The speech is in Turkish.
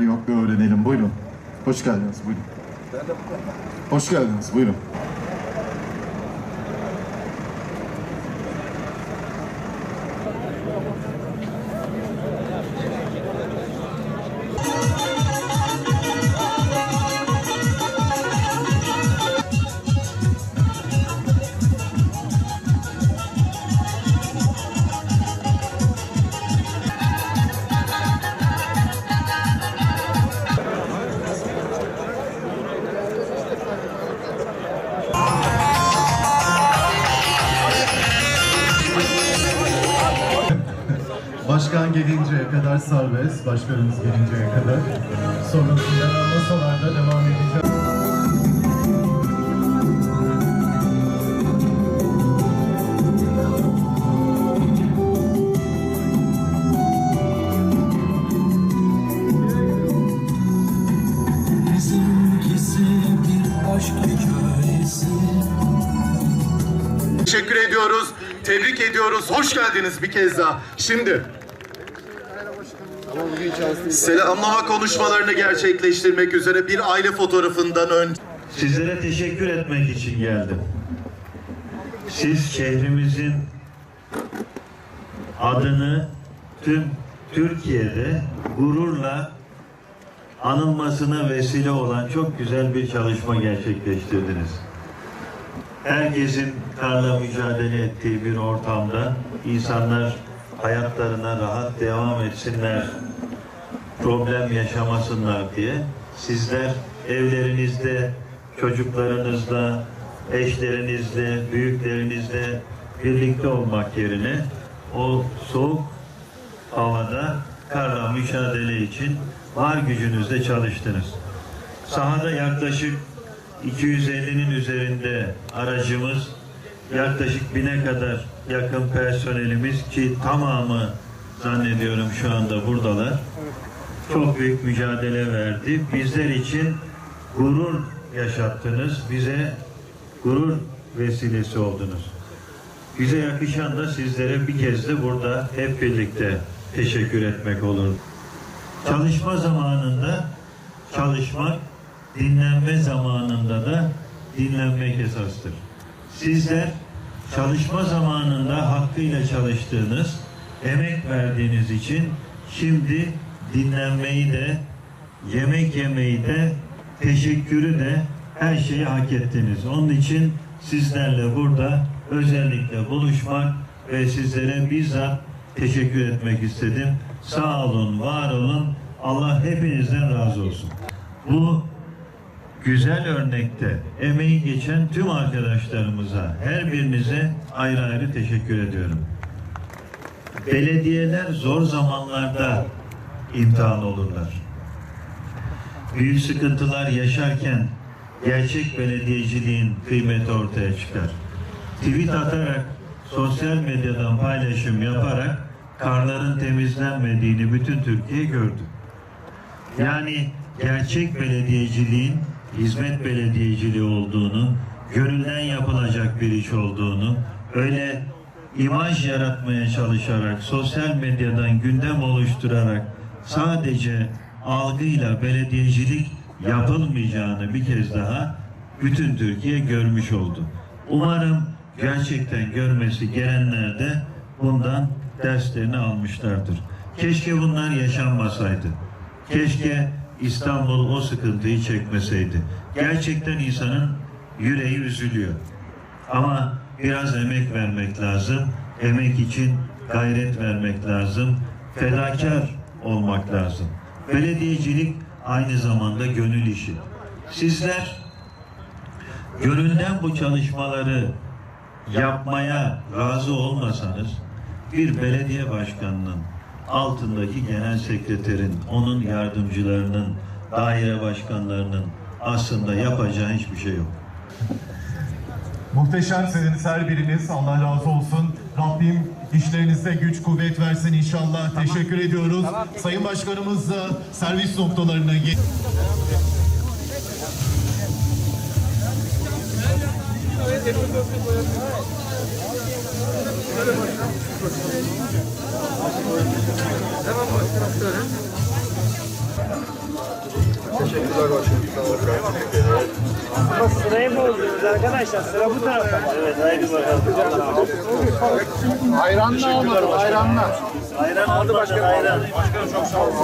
yok bir öğrenelim. Buyurun. Hoş geldiniz. Buyurun. Hoş geldiniz. Buyurun. Başkan gelinceye kadar serbest, başkanımız gelinceye kadar. Sonrasında masalarda devam hikayesi Teşekkür ediyoruz, tebrik ediyoruz. Hoş geldiniz bir kez daha. Şimdi selamlama konuşmalarını gerçekleştirmek üzere bir aile fotoğrafından önce Sizlere teşekkür etmek için geldim. Siz şehrimizin adını tüm Türkiye'de gururla anılmasına vesile olan çok güzel bir çalışma gerçekleştirdiniz. Herkesin karla mücadele ettiği bir ortamda insanlar hayatlarına rahat devam etsinler, problem yaşamasınlar diye sizler evlerinizde, çocuklarınızla, eşlerinizle, büyüklerinizle birlikte olmak yerine o soğuk havada karla mücadele için var gücünüzle çalıştınız. Sahada yaklaşık 250'nin üzerinde aracımız, yaklaşık bine kadar yakın personelimiz ki tamamı zannediyorum şu anda buradalar çok büyük mücadele verdi. Bizler için gurur yaşattınız. Bize gurur vesilesi oldunuz. Bize yakışan da sizlere bir kez de burada hep birlikte teşekkür etmek olur. Çalışma zamanında çalışmak, dinlenme zamanında da dinlenmek esastır. Sizler çalışma zamanında hakkıyla çalıştığınız, emek verdiğiniz için şimdi dinlenmeyi de, yemek yemeyi de, teşekkürü de her şeyi hak ettiniz. Onun için sizlerle burada özellikle buluşmak ve sizlere bizzat teşekkür etmek istedim. Sağ olun, var olun. Allah hepinizden razı olsun. Bu güzel örnekte emeği geçen tüm arkadaşlarımıza, her birinize ayrı ayrı teşekkür ediyorum. Belediyeler zor zamanlarda imtihan olurlar. Büyük sıkıntılar yaşarken gerçek belediyeciliğin kıymeti ortaya çıkar. Tweet atarak, sosyal medyadan paylaşım yaparak karların temizlenmediğini bütün Türkiye gördü. Yani gerçek belediyeciliğin hizmet belediyeciliği olduğunu, gönülden yapılacak bir iş olduğunu, öyle imaj yaratmaya çalışarak, sosyal medyadan gündem oluşturarak sadece algıyla belediyecilik yapılmayacağını bir kez daha bütün Türkiye görmüş oldu. Umarım gerçekten görmesi gelenler de bundan derslerini almışlardır. Keşke bunlar yaşanmasaydı. Keşke İstanbul o sıkıntıyı çekmeseydi. Gerçekten insanın yüreği üzülüyor. Ama biraz emek vermek lazım. Emek için gayret vermek lazım. Fedakar olmak lazım. Belediyecilik aynı zamanda gönül işi. Sizler gönülden bu çalışmaları yapmaya razı olmasanız bir belediye başkanının altındaki genel sekreterin, onun yardımcılarının, daire başkanlarının aslında yapacağı hiçbir şey yok. Muhteşemsiniz her biriniz. Allah razı olsun. Rabbim işlerinize güç kuvvet versin inşallah. Teşekkür ediyoruz. Sayın Başkanımız da servis noktalarına ge- Sırayı bozdunuz arkadaşlar. Sıra bu tarafta. Evet haydi bakalım. Ayranla almadım, ayranla. Ayran aldı başkanım. Ayran. Başkanım çok sağ olun.